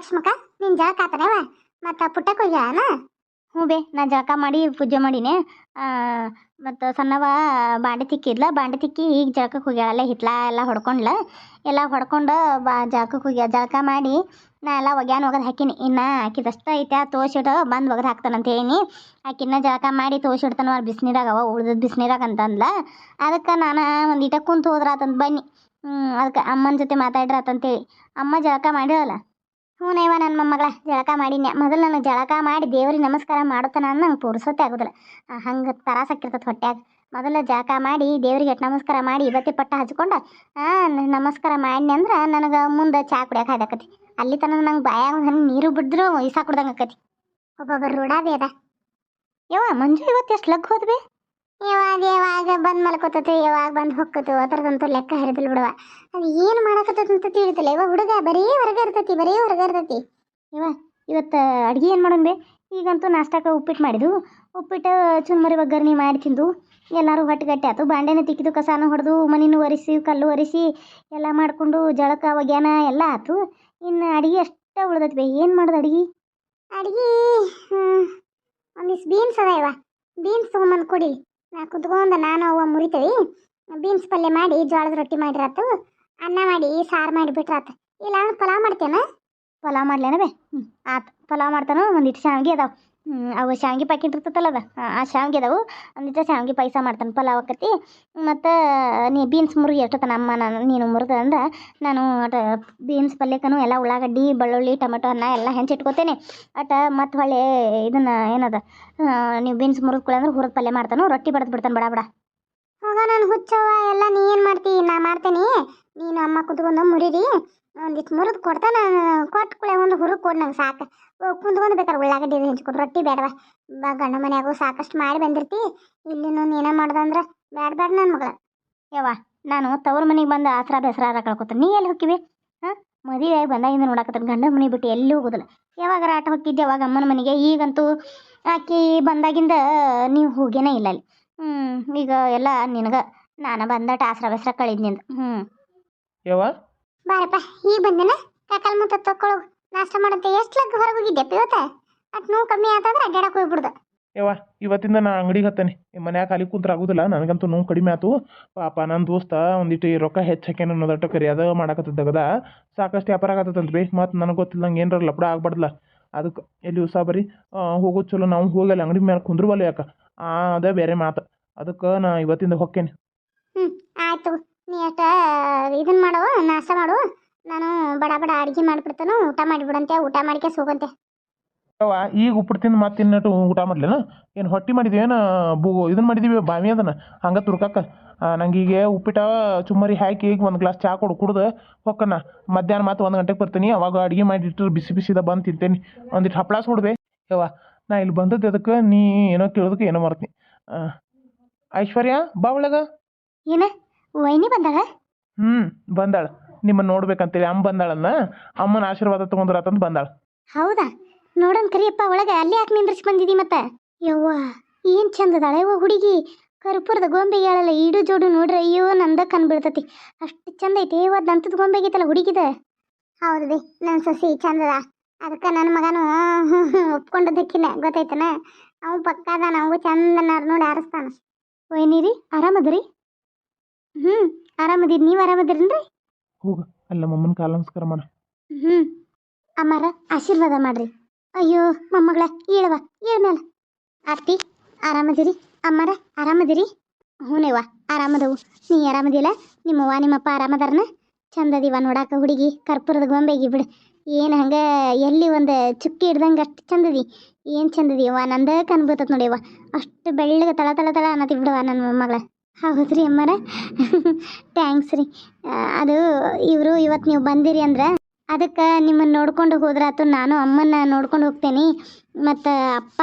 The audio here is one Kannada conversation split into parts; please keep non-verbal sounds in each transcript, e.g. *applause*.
ಲಕ್ಷ್ಮಕ್ಕ, ನಿನ್ ಜಳಕ ಆತನವ ಮತ್ತ ಪುಟ್ಟಕ್ಕೆ ಹೋಗ್ಯಾನ ಹ್ಞೂ ಬೇ, ನಾ ಜಳಕ ಮಾಡಿ ಪೂಜೆ ಮಾಡೀನಿ. ಮತ್ತು ಸಣ್ಣವ ಬಾಂಡೆ ತಿಕ್ಕಿದ್ಲ, ಬಾಂಡೆ ತಿಕ್ಕಿ ಈಗ ಜಳಕಕ್ಕೆ ಹೋಗ್ಯಾಳ. ಅಲ್ಲೇ ಹಿತ್ಲ ಎಲ್ಲ ಹೊಡ್ಕೊಂಡ್ಲ. ಎಲ್ಲ ಹೊಡ್ಕೊಂಡು ಬಾ ಜಳಕಕ್ಕೆ ಹೋಗ್ಯ ಜಳಕ ಮಾಡಿ ನಾ ಎಲ್ಲ ಒಗ್ಯಾನ ಒಗದು ಹಾಕಿನಿ. ಇನ್ನು ಆಕಿದಷ್ಟ ಐತೆ ತೋಸಿಡು ಬಂದು ಒಗದು ಹಾಕ್ತಾನಂತ ಹೇಳಿ ಆಕಿನ್ನ ಜಳಕ ಮಾಡಿ ತೋಸಿಡ್ತಾನ ಅವ್ರು ಬಿಸಿನೀರಾಗ ಅವ ಉಳ್ದದ್ದು ಬಿಸಿನೀರಾಗ ಅಂತಂದ್ಲ ಅದಕ್ಕೆ ನಾನು ಒಂದು ಇಟ ಕುಂತು ಹೋದ್ರಾತಂತ ಬನ್ನಿ. ಅದಕ್ಕೆ ಅಮ್ಮನ ಜೊತೆ ಮಾತಾಡ್ರಾತಂತೇಳಿ ಅಮ್ಮ ಜಳಕ ಮಾಡಿರಲ್ಲ? ಹ್ಞೂನೇವ ನನ್ನ ಮೊಮ್ಮಗಳ ಜಳಕ ಮಾಡೀನಿ ಮೊದಲು ನನಗೆ ಜಳಕ ಮಾಡಿ ದೇವ್ರಿಗೆ ನಮಸ್ಕಾರ ಮಾಡುತ್ತಾನ ಅಂದ್ರೆ ನಂಗೆ ಪುರ್ಸೊತ್ತೆ ಆಗೋದಿಲ್ಲ. ಹಂಗೆ ತರಾಸಕ್ಕಿರ್ತದೆ ಹೊಟ್ಯಾಗ. ಮೊದಲು ಜಳಕ ಮಾಡಿ ದೇವ್ರಿಗೆ ನಮಸ್ಕಾರ ಮಾಡಿ ಇವತ್ತಿ ಪಟ್ಟ ಹಚ್ಕೊಂಡು ನಮಸ್ಕಾರ ಮಾಡಿನಿ ಅಂದ್ರೆ ನನಗೆ ಮುಂದೆ ಚಾ ಕುಡಿಯೋಕೆ ಹಾದಾಕತಿ ಅಲ್ಲಿ ತನಕ ನಂಗೆ ಬಾಯ ಹಂಗೆ ನೀರು ಬಿಡಿದ್ರು ಇಸಾ ಕುಡ್ದಂಗೆ ಆಕತಿ. ಒಬ್ಬೊಬ್ಬರು ರೂಢಾದಿ ಅದ ಯವ್ವ, ಮಂಜು ಇವತ್ತು ಎಷ್ಟು ಲಗ್ ಹೋದ್ವಿ? ಯಾವಾಗ ಯಾವಾಗ ಬಂದ್ ಮಲ್ಕೋತತಿ ಯಾವಾಗ ಬಂದ್ ಹೊಕ್ಕತು ಥರದಂತೂ ಲೆಕ್ಕ ಹರಿದಿಲ್ಲ ಬಿಡುವ. ಅದು ಏನು ಮಾಡಕತ್ತದ ಅಂತ ತಿಳಿತಿಲ್ಲ ಇವ ಹುಡುಗ ಬರೀ ಹೊರಗ ಇರ್ತತಿ, ಬರೀ ಹೊರಗ ಇರ್ತತಿ. ಇವತ್ತು ಅಡುಗೆ ಏನು ಮಾಡೋಣ ಬೇ? ಈಗಂತೂ ನಾಷ್ಟಕ್ಕೆ ಉಪ್ಪಿಟ್ಟು ಮಾಡಿದ್ವು. ಉಪ್ಪಿಟ್ಟು ಚುನ್ಮರಿ ಒಗ್ಗರಣೆ ಮಾಡಿ ತಿಂದು ಎಲ್ಲರೂ ಹೊಟ್ಟೆಗಟ್ಟೆ ಆಯ್ತು ಬಾಂಡೆನ ತಿಕ್ಕಿದ್ದು ಕಸಾನು ಹೊಡೆದು, ಮನೇನು ಒರೆಸಿ, ಕಲ್ಲು ಒರೆಸಿ, ಎಲ್ಲ ಮಾಡಿಕೊಂಡು ಜಳಕ, ಒಗ್ಯಾನ ಎಲ್ಲ ಆಯ್ತು ಇನ್ನು ಅಡುಗೆ ಅಷ್ಟೇ ಉಳ್ದತ್ ಬೇ? ಏನು ಮಾಡೋದು ಅಡುಗೆ? ಅಡುಗೆ ಒಂದಿಷ್ಟು ಬೀನ್ಸ್ ಅದ ಇವ. ಬೀನ್ಸ್ ತೊಗೊಂಬಂದು ಕೊಡಿ. ಕುತ್ಕೊಂಡ ನಾನು ಅವ್ವ ಮುರಿತೀವಿ. ಬೀನ್ಸ್ ಪಲ್ಯ ಮಾಡಿ, ಜೋಳದ ರೊಟ್ಟಿ ಮಾಡಿರತ್ತು ಅನ್ನ ಮಾಡಿ, ಸಾರು ಮಾಡಿಬಿಟ್ರಾತ. ಇಲ್ಲ ಪಲಾವ್ ಮಾಡ್ತೇನೆ? ಪಲಾವ್ ಮಾಡ್ಲೇನ ಬೇ? ಹ್ಞೂ ಆತು. ಪಲಾವ್ ಮಾಡ್ತಾನೋ ಒಂದಿಷ್ಟು ಶಾವಿಗೆ ಅದಾವೆ. ಅವು ಶಾವಿಗೆ ಪ್ಯಾಕೆಟ್ ಇರ್ತೈತಲ್ಲ ಅದ ಆ, ಶಾವ್ಗೆ ಅದಾವು. ಒಂದಿಟ್ಟು ಶಾವಿಗೆ ಪಾಯಸ ಮಾಡ್ತಾನೆ ಪಲಾವ್ ಆಕತಿ. ಮತ್ತು ನೀ ಬೀನ್ಸ್ ಮುರುಗಿ ಎಷ್ಟೊತ್ತನ ಅಮ್ಮ ನಾನು ನೀನು ಮುರಿದ ಅಂದ್ರೆ ನಾನು ಅಟ ಬೀನ್ಸ್ ಪಲ್ಯಕ್ಕನು ಎಲ್ಲ ಉಳ್ಳಾಗಡ್ಡಿ ಬೆಳ್ಳುಳ್ಳಿ ಟೊಮೆಟೊ ಅನ್ನ ಎಲ್ಲ ಹೆಂಚಿಟ್ಕೊತೇನೆ ಅಟ ಮತ್ತು ಹೊಳೆ ಇದನ್ನು ಏನದ ನೀವು ಬೀನ್ಸ್ ಮುರಿದ್ಕೊಳ್ಳಿ ಅಂದ್ರೆ ಹುರಿದ ಪಲ್ಯ ಮಾಡ್ತಾನು ರೊಟ್ಟಿ ಬಡ್ದು ಬಿಡ್ತಾನೆ ಬಡ ಬಡ. ಹೋಗ ನಾನು ಹುಚ್ಚವ ಎಲ್ಲ ನೀ ಏನು ಮಾಡ್ತಿ ನಾ ಮಾಡ್ತೇನೆ. ನೀನು ಅಮ್ಮ ಕುತ್ಕೊಂಡು ಮುರಿರಿ. ಒಂದಿಷ್ಟು ಮುರಿದು ಕೊಡ್ತಾನ, ಕೊಟ್ಟು ಕುಳೆ ಒಂದು ಹುರುಗ್ ಕೊಡು ನಂಗೆ ಸಾಕು. ಕುಂದ್ಕೊಂಡು ಬೇಕಾರೆ ಉಳ್ಳಾಗಡ್ಡಿ ಹೆಂಚ್ಕೊಡು ರೊಟ್ಟಿ ಬೇಡವ. ಬಾ ಗಂಡ ಮನೆಯಾಗೂ ಸಾಕಷ್ಟು ಮಾಡಿ ಬಂದಿರ್ತಿ. ಇಲ್ಲಿನೂ ನೀನೇ ಮಾಡ್ದಂದ್ರೆ ಬೇಡ ಬೇಡ ನನ್ನ ಮಗಳ. ಯವ್ವ, ನಾನು ತವ್ರ ಮನೆಗೆ ಬಂದು ಆಸರ ಬೇಸರ ಕಳ್ಕೊತೀನಿ ನೀ ಎಲ್ಲಿ ಹೋಗಿವಿ ಹಾಂ? ಮದುವೆ ಆಗಿ ಬಂದಾಗಿಂದ ನೋಡಾಕತ್ತೀನಿ ಗಂಡ ಮನೆ ಬಿಟ್ಟು ಎಲ್ಲೂ ಹೋಗೋದಿಲ್ಲ. ಯಾವಾಗ ಆಟ ಹೋಗಿದ್ದೆ ಅವಾಗ ಅಮ್ಮನ ಮನೆಗೆ. ಈಗಂತೂ ಆಕಿ ಬಂದಾಗಿಂದ ನೀವು ಹೋಗೇನೇ ಇಲ್ಲ ಅಲ್ಲಿ. ಹ್ಞೂ ಈಗ ಎಲ್ಲ ನಿನಗೆ, ನಾನು ಬಂದಟ ಆಸರ ಬೇಸರ ಕಳಿದ್ನಿಂದ. ಹ್ಞೂ ಯವ್ವ? ಬಾರಪ್ಪ ಈ ಬಂದನ? ಕಾಕಲ್ ಮುತ್ತ ತಕ್ಕೊಳ್ಳು ನಾಷ್ಟ ಮಾಡಂತೆ ಎಷ್ಟು ಲಗ್ ಹೊರಗೆ ಹೋಗಿದ್ದೆ ಇವತ್ತ ಅಟ್ ನೋವು ಕಮ್ಮಿ ಆತಂದ್ರೆ ಅಡ್ಡಾಡಕ್ ಹೋಗ್ಬಿಡ್ದ. ಯವ್ವ, ಇವತ್ತಿಂದ ನಾ ಅಂಗಡಿಗೆ ಹತ್ತೇನೆ. ಮನ್ಯಾಗ ಖಾಲಿ ಕುಂತ್ರ ಆಗುದಿಲ್ಲ ನನಗಂತೂ ನೋವು ಕಡಿಮೆ ಆತು. ಪಾಪ ನನ್ನ ದೋಸ್ತ ಒಂದಿಟ್ಟು ರೊಕ್ಕ ಹೆಚ್ಚು ಹಾಕ್ಯಾನ ಅನ್ನೋದಟ್ಟ ಕರಿ, ಅದ ಮಾಡಕತ್ತದಗದ ಸಾಕಷ್ಟು ವ್ಯಾಪಾರ ಆಗತ್ತಂತ ಬೇ ಮತ್ತು ನನಗೆ ಗೊತ್ತಿಲ್ಲಂಗೆ ಏನಾರ ಲಪಡ ಆಗ್ಬಾರ್ದಲ್ಲ ಅದಕ್ಕೆ ಎಲ್ಲಿ ಉಸಾ ಬರೀ? ಹೋಗೋದು ಚಲೋ, ನಾವು ಹೋಗಲ್ಲ, ಅಂಗಡಿ ಮೇಲೆ ಕುಂದ್ರವಲ್ಲ ಯಾಕೆ? ಅದೇ ಬೇರೆ ಮಾತು. ಅದಕ್ಕೆ ನಾ ಇವತ್ತಿಂದ ಹೊಕ್ಕೇನೆ. ಆಯ್ತು ನೀ ಅಷ್ಟ ಇದನ್ನ ಮಾಡುವ ನಾಷ್ಟ ಮಾಡು. ನಾನು ಬಡ ಬಡ ಅಡುಗೆ ಮಾಡಿಬಿಡ್ತಾನು ಊಟ ಮಾಡಿಬಿಡಂತೆ ಊಟ ಮಾಡಿಕೆ ಹೋಗಂತೆ. ಈಗ ಉಪ್ಪಿಟ್ಟು ತಿಂದು ಮತ್ತೆ ಇನ್ನಟ್ಟು ಊಟ ಮಾಡ್ಲೇನ? ಏನು ಹೊಟ್ಟಿ ಮಾಡಿದ್ವಿ ಏನು ಬೂ ಇದನ್ನ ಮಾಡಿದೀವಿ ಬಾವಿ ಅದನ್ನ ಹಂಗೆ ತುರ್ಕಕ್ಕ ನಂಗೆ ಈಗ ಉಪ್ಪಿಟ್ಟ ಚುಮ್ಮರಿ ಹಾಕಿ ಈಗ ಒಂದು ಗ್ಲಾಸ್ ಚಾ ಕೊಡು ಕುಡ್ದು ಹೊಕ್ಕನ. ಮಧ್ಯಾಹ್ನ ಮತ್ತೆ ಒಂದು ಗಂಟೆಗೆ ಬರ್ತೀನಿ ಅವಾಗ ಅಡುಗೆ ಮಾಡಿಟ್ಟು ಬಿಸಿ ಬಿಸಿದ ಬಂದು ತಿಂತೇನೆ. ಒಂದಿಟ್ಟು ಹಪ್ಪಳ ಕೊಡ್ಬೇ ಯವ್ವ ನಾ ಇಲ್ಲಿ ಬಂದದ್ದು ಅದಕ್ಕೆ ನೀ ಏನೋ ಕೇಳೋದಕ್ಕೆ ಏನೋ ಮಾಡ್ತೀನಿ ಐಶ್ವರ್ಯ ಬಾ ಒಳಗ. ಏನ? ವೈನಿ ಬಂದಾಳ? ಹ್ಮ್ ಬಂದಾಳ. ನಿಮ್ಮನ್ನ ನೋಡ್ಬೇಕಂತೇಳಿ ಅಮ್ಮ ಬಂದಾಳನ್ನ. ಅಮ್ಮನ ಆಶೀರ್ವಾದ ತೊಗೊಂಡ್ರಾತಂತ ಬಂದಾಳ. ಹೌದಾ? ನೋಡೋಣ ಕರಿಯಪ್ಪ ಒಳಗೆ ಅಲ್ಲಿ ಯಾಕೆ ನಿಂದ್ರಿಸಿ ಬಂದಿದಿ ಮತ್ತೆ? ಯವ್ವ ಏನ್ ಚಂದ ಓ ಯವ್ವ ಹುಡುಗಿ ಕರ್ಪೂರದ ಗೊಂಬೆ ಹೇಳಲ್ಲ ಈಡು ಜೋಡು ನೋಡ್ರಿ ಅಯ್ಯೋ ನಂದ ಕಣ್ ಬೀಳ್ತತಿ. ಅಷ್ಟು ಚಂದ ಐತಿ ಇವತ್ತು ದಂತದ ಗೊಂಬೆ ಆಗೈತಲ್ಲ ಹುಡುಗಿದ? ಹೌದು ಬಿ ನನ್ನ ಸೊಸಿ ಚಂದದ ಅದಕ್ಕೆ ನನ್ನ ಮಗನು ಒಪ್ಕೊಂಡದಕ್ಕಿನ ಗೊತ್ತೈತನ ಅವ ಪಕ್ಕದ ನಾವು ಚಂದ *laughs* ನೋಡಿ ಆರಿಸ್ತಾನ. ವೈನಿರಿ ಆರಾಮದ್ರಿ ಹ್ಞೂ ಆರಾಮದಿರಿ ನೀವು ಆರಾಮದಿರೇನ್ರಿ? ಹೋಗು ಅಲ್ಲ ಮಮ್ಮನ ಕಾಲ ನಮಸ್ಕಾರ ಮಾಡ. ಹ್ಞೂ ಅಮ್ಮಾರ ಆಶೀರ್ವಾದ ಮಾಡ್ರಿ. ಅಯ್ಯೋ ಮೊಮ್ಮಗಳ ಏಳವ ಏಳ ಮೇಲೆ ಅತ್ತಿ ಆರಾಮದಿರಿ? ಅಮ್ಮಾರ ಆರಾಮದಿರಿ? ಹ್ಞೂನೇವ ಆರಾಮದವು. ನೀ ಆರಾಮದಿಲ್ಲ ನಿಮ್ಮವ್ವ ನಿಮ್ಮಪ್ಪ ಆರಾಮದಾರನ? ಚಂದದಿವ ನೋಡಾಕ ಹುಡುಗಿ ಕರ್ಪೂರದ ಗೊಂಬೆಗಿ ಬಿಡು. ಏನು ಹಂಗೆ ಎಲ್ಲಿ ಒಂದು ಚುಕ್ಕಿ ಹಿಡ್ದಂಗೆ ಅಷ್ಟು ಚಂದದಿ? ಏನು ಚಂದದಿ ಅವ್ವ? ನಂದ ಕನ್ಬೂತತ್ ನೋಡಿವ ಅಷ್ಟು ಬೆಳ್ಳಗೆ ತಳ ತಳ ತಳ ಅನ್ನತಿ ಬಿಡವ ನನ್ನ ಮೊಮ್ಮಗಳ. ಹೌದ್ರಿ ಅಮ್ಮರ? ಥ್ಯಾಂಕ್ಸ್ ರೀ. ಅದು ಇವರು ಇವತ್ತು ನೀವು ಬಂದಿರಿ ಅಂದ್ರೆ ಅದಕ್ಕೆ ನಿಮ್ಮನ್ನು ನೋಡ್ಕೊಂಡು ಹೋದ್ರಾತು ನಾನು ಅಮ್ಮನ್ನ ನೋಡ್ಕೊಂಡು ಹೋಗ್ತೇನೆ. ಮತ್ತು ಅಪ್ಪ,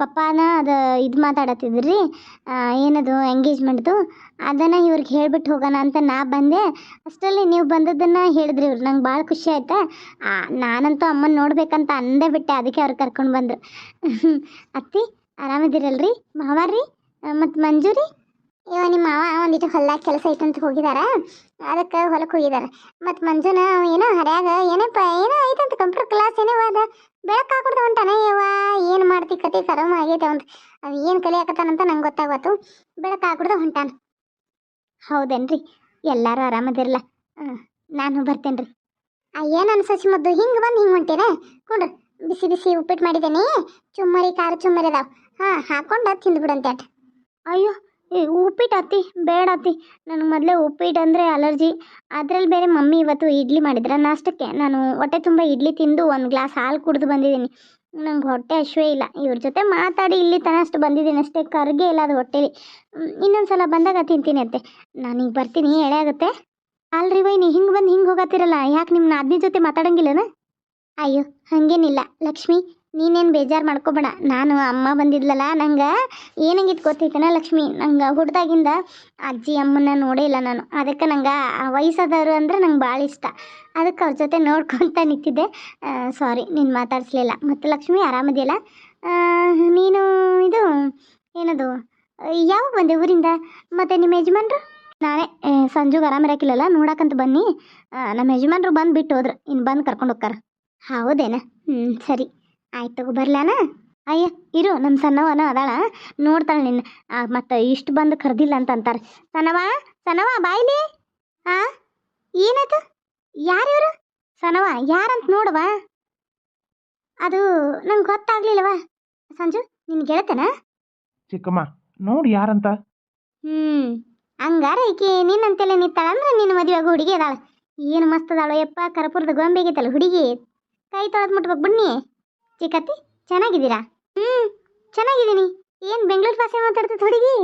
ಪಪ್ಪಾನ ಅದು ಇದು ಮಾತಾಡತ್ತಿದ್ರಿ. ಏನದು ಎಂಗೇಜ್ಮೆಂಟ್ದು ಅದನ್ನು ಇವ್ರಿಗೆ ಹೇಳ್ಬಿಟ್ಟು ಹೋಗೋಣ ಅಂತ ನಾ ಬಂದೆ. ಅಷ್ಟರಲ್ಲಿ ನೀವು ಬಂದದ್ದನ್ನು ಹೇಳಿದ್ರಿ ಇವ್ರು. ನಂಗೆ ಭಾಳ ಖುಷಿ ಆಯಿತಾ. ನಾನಂತೂ ಅಮ್ಮನ ನೋಡ್ಬೇಕಂತ ಅಂದೇ ಬಿಟ್ಟೆ. ಅದಕ್ಕೆ ಅವ್ರು ಕರ್ಕೊಂಡು ಬಂದರು. ಅತ್ತಿ ಆರಾಮಿದ್ದೀರಲ್ರಿ ಮಾವಾರ್ರಿ? ಮತ್ತು ಮಂಜೂರಿ? ಇವ ನಿಮ್ಮ ಮಾವ ಒಂದಿಟ್ಟು ಹೊಲ್ದಾಗ ಕೆಲಸ ಐತಂತ ಹೋಗಿದಾರ. ಅದಕ್ಕೆ ಹೊಲಕ್ಕೆ ಹೋಗಿದಾರ. ಮತ್ತು ಮಂಜುನ ಏನೋ ಹರ್ಯಾಗ, ಏನಪ್ಪ, ಏನೋ ಐತಂತ ಕಂಪ್ಯೂಟರ್ ಕ್ಲಾಸ್ ಏನೇ ಹೋದ ಬೆಳಕು ಹಾಕೊಡ್ದ ಹೊಂಟಾನ ಯವ್ವ, ಏನು ಮಾಡ್ತಿ ಕತೆ, ಕರಮ ಆಗೈತೆ ಅಂತ ಅವು ಏನು ಕಲಿಯಾಕತ್ತಾನಂತ ನಂಗೆ ಗೊತ್ತಾಗತ್ತು ಬೆಳಕು ಹಾಕೊಡ್ದ ಹೊಂಟಾನ. ಹೌದೇನ್ರಿ, ಎಲ್ಲರೂ ಆರಾಮದಿರಲ್ಲ ನಾನು ಬರ್ತೇನೆ ರೀ ಏನು ಅನ್ಸಸಿ ಮದ್ದು? ಹಿಂಗೆ ಬಂದು ಹಿಂಗೆ ಹೊಂಟೇನೆ? ಕುಂಡ್ರಿ, ಬಿಸಿ ಬಿಸಿ ಉಪ್ಪಿಟ್ಟು ಮಾಡಿದ್ದೇನೆ ಚುಮ್ಮರಿ, ಖಾರ ಚುಮ್ಮರಿ ಅದಾವ. ಹಾಂ, ಹಾಕೊಂಡು ತಿಂದ್ಬಿಡಂತೆ ಅಯ್ಯೋ ಉಪ್ಪಿಟ್ಟು ಅತ್ತಿ, ಬೇಡ ಅತ್ತಿ. ನನಗೆ ಮೊದಲೇ ಉಪ್ಪಿಟ್ಟು ಅಂದರೆ ಅಲರ್ಜಿ. ಅದರಲ್ಲಿ ಬೇರೆ ಮಮ್ಮಿ ಇವತ್ತು ಇಡ್ಲಿ ಮಾಡಿದ್ರ. ನಾಷ್ಟಕ್ಕೆ ನಾನು ಹೊಟ್ಟೆ ತುಂಬ ಇಡ್ಲಿ ತಿಂದು ಒಂದು ಗ್ಲಾಸ್ ಹಾಲು ಕುಡಿದು ಬಂದಿದ್ದೀನಿ. ನಂಗೆ ಹೊಟ್ಟೆ ಹಶ್ವೇ ಇಲ್ಲ. ಇವ್ರ ಜೊತೆ ಮಾತಾಡಿ ಇಲ್ಲಿ ತನ ಅಷ್ಟು ಬಂದಿದ್ದೀನಿ ಅಷ್ಟೇ. ಕರ್ಗೆ ಇಲ್ಲ ಅದು ಹೊಟ್ಟೆಲಿ. ಇನ್ನೊಂದು ಸಲ ಬಂದಾಗ ತಿಂತೀನಿ ಅತ್ತೆ. ನಾನೀಗ ಬರ್ತೀನಿ. ಎಳೆ ಆಗುತ್ತೆ. ಅಲ್ರಿ ನೀ ಹಿಂಗೆ ಬಂದು ಹಿಂಗೆ ಹೋಗತ್ತಿರಲ್ಲ? ಯಾಕೆ ನಿಮ್ಮ ನಾದಿನಿ ಜೊತೆ ಮಾತಾಡಂಗಿಲ್ಲನ? ಅಯ್ಯೋ, ಹಾಗೇನಿಲ್ಲ. ಲಕ್ಷ್ಮಿ ನೀನೇನು ಬೇಜಾರು ಮಾಡ್ಕೊಬೇಡ. ನಾನು ಅಮ್ಮ ಬಂದಿದ್ಲಲ್ಲ, ನಂಗೆ ಏನಾಗಿತ್ತು ಗೊತ್ತೈತೇನ ಲಕ್ಷ್ಮಿ? ನಂಗೆ ಹುಡ್ದಾಗಿಂದ ಅಜ್ಜಿ ಅಮ್ಮನ ನೋಡೇ ಇಲ್ಲ ನಾನು. ಅದಕ್ಕೆ ನಂಗೆ ವಯಸ್ಸಾದವರು ಅಂದ್ರೆ ನಂಗೆ ಭಾಳ ಇಷ್ಟ. ಅದಕ್ಕೆ ಅವ್ರ ಜೊತೆ ನೋಡ್ಕೊತ ನಿಂತಿದ್ದೆ. ಸಾರಿ ನೀನು ಮಾತಾಡಿಸ್ಲಿಲ್ಲ. ಮತ್ತು ಲಕ್ಷ್ಮಿ, ಆರಾಮದಿಯಲ್ಲ? ನೀನು ಇದು, ಏನದು, ಯಾವಾಗ ಬಂದೆ ಊರಿಂದ? ಮತ್ತು ನಿಮ್ಮ ಯಜಮಾನ್ರು? ನಾಳೆ ಸಂಜೆಗೆ ಆರಾಮಿರಕ್ಕಿಲ್ಲಲ್ಲ ನೋಡಕ್ಕಂತ ಬನ್ನಿ. ನಮ್ಮ ಯಜಮಾನ್ರು ಬಂದು ಬಿಟ್ಟು ಹೋದ್ರು. ಇನ್ನು ಬಂದು ಕರ್ಕೊಂಡು ಹೋಗ್ತಾರೆ. ಹೌದೇನ? ಹ್ಞೂ ಸರಿ. ಆಯ್ತು ಬರ್ಲಾನ ಅಯ್ಯ ಇರು ನಮ್ಮ ಸಣ್ಣವನ ಅದಾಳ. ನೋಡ್ತಾಳೆ ನಿನ್ನ. ಮತ್ತು ಇಷ್ಟು ಬಂದು ಕರ್ದಿಲ್ಲ ಅಂತ ಅಂತಾರೆ. ಸನವ ಸನವ ಬಾಯ್ಲಿ? ಆ ಏನಾಯ್ತು ಯಾರಿವ್ರು ಸನವ ಯಾರಂತ ನೋಡುವ? ಅದು ನಂಗೆ ಗೊತ್ತಾಗ್ಲಿಲ್ಲವ. ಸಂಜು ನಿನ್ ಗೆಳತನ ಚಿಕ್ಕಮ್ಮ ನೋಡಿ ಯಾರಂತ. ಹ್ಮ್ ಹಂಗಾರ ಈಕಿ ನಿನ್ನಂತೆಲ್ಲ ನಿಂತಾಳ ಅಂದ್ರೆ ನಿನ್ನ ಮದುವೆಗೆ ಹುಡುಗಿ ಅದಾಳ. ಏನು ಮಸ್ತ್ ಅದಾಳು ಯಪ್ಪ ಕರ್ಪೂರದ ಗೊಂಬೆ ಆಗೈತಲ್ಲ ಹುಡುಗಿ. ಕೈ ತೊಳೆದು ಮುಟ್ಬೇಕು ಬನ್ನಿ ಚಿಕ್ಕತ್ತಿ, ಚೆನ್ನಾಗಿದ್ದೀರಾ? ಹ್ಞೂ ಚೆನ್ನಾಗಿದ್ದೀನಿ. ಏನು ಬೆಂಗಳೂರು ಭಾಷೆ ಮಾತಾಡ್ತೀವಿ ಹುಡುಗಿ?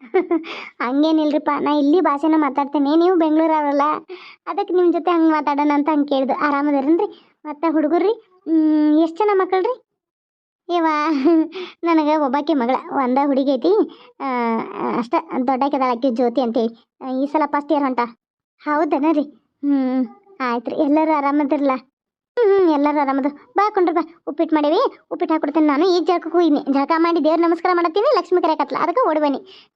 *laughs* ಹಂಗೇನಿಲ್ರಿಪ್ಪ, ನಾ ಇಲ್ಲಿ ಭಾಷೆನ ಮಾತಾಡ್ತೇನೆ, ನೀವು ಬೆಂಗಳೂರವರಲ್ಲ. ಅದಕ್ಕೆ ನಿಮ್ಮ ಜೊತೆ ಹಂಗೆ ಮಾತಾಡೋಣ ಅಂತ ಹಂಗೆ ಕೇಳಿದ್ದು ಆರಾಮದಾರೇನ್ರಿ? ಮತ್ತು ಹುಡುಗರ್ರಿ? ಎಷ್ಟು ಜನ ಮಕ್ಕಳ್ರಿ? ಇವ *laughs* ನನಗೆ ಒಬ್ಬಾಕೆ ಮಗಳ, ಒಂದ ಹುಡುಗಿ ಐತಿ. ಅಷ್ಟೇ ಆಕಿ ಜ್ಯೋತಿ ಅಂತೇಳಿ. ಈ ಸಲ ಫಸ್ಟ್ ಇಯರ್ ಹೊಂಟ. ಹೌದನ ರೀ ಹ್ಞೂ ಆಯ್ತು ರೀ ಎಲ್ಲರೂ ಆರಾಮದಿರಲ್ಲ ಹ್ಞೂ ಎಲ್ಲರೂ ಆರಾಮದು ಬಾ ಕೊಂಡ್ರಿ, ಬಾ. ಉಪ್ಪಿಟ್ಟು ಮಾಡೀವಿ. ಉಪ್ಪಿಟ್ಟು ಹಾಕೊಡ್ತೀನಿ ನಾನು. ಈ ಜಳಕಕ್ಕೆ ಹೋಗಿನಿ ಜಳಕ ಮಾಡಿ ದೇವ್ರ ನಮಸ್ಕಾರ ಮಾಡತ್ತೀನಿ. ಲಕ್ಷ್ಮಿ ಕರೆಯಕತ್ಲ ಅದಕ್ಕೆ ಓಡಿ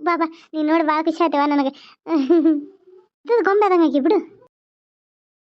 ಬಾ ಬಾ. ನೀನು ನೋಡಿ ಭಾಳ ಖುಷಿ ಆಯ್ತವ ನನಗೆ. *laughs* ಇದು ಗೊಂಬೆ ಆದಂಗೆ ಬಿಡು.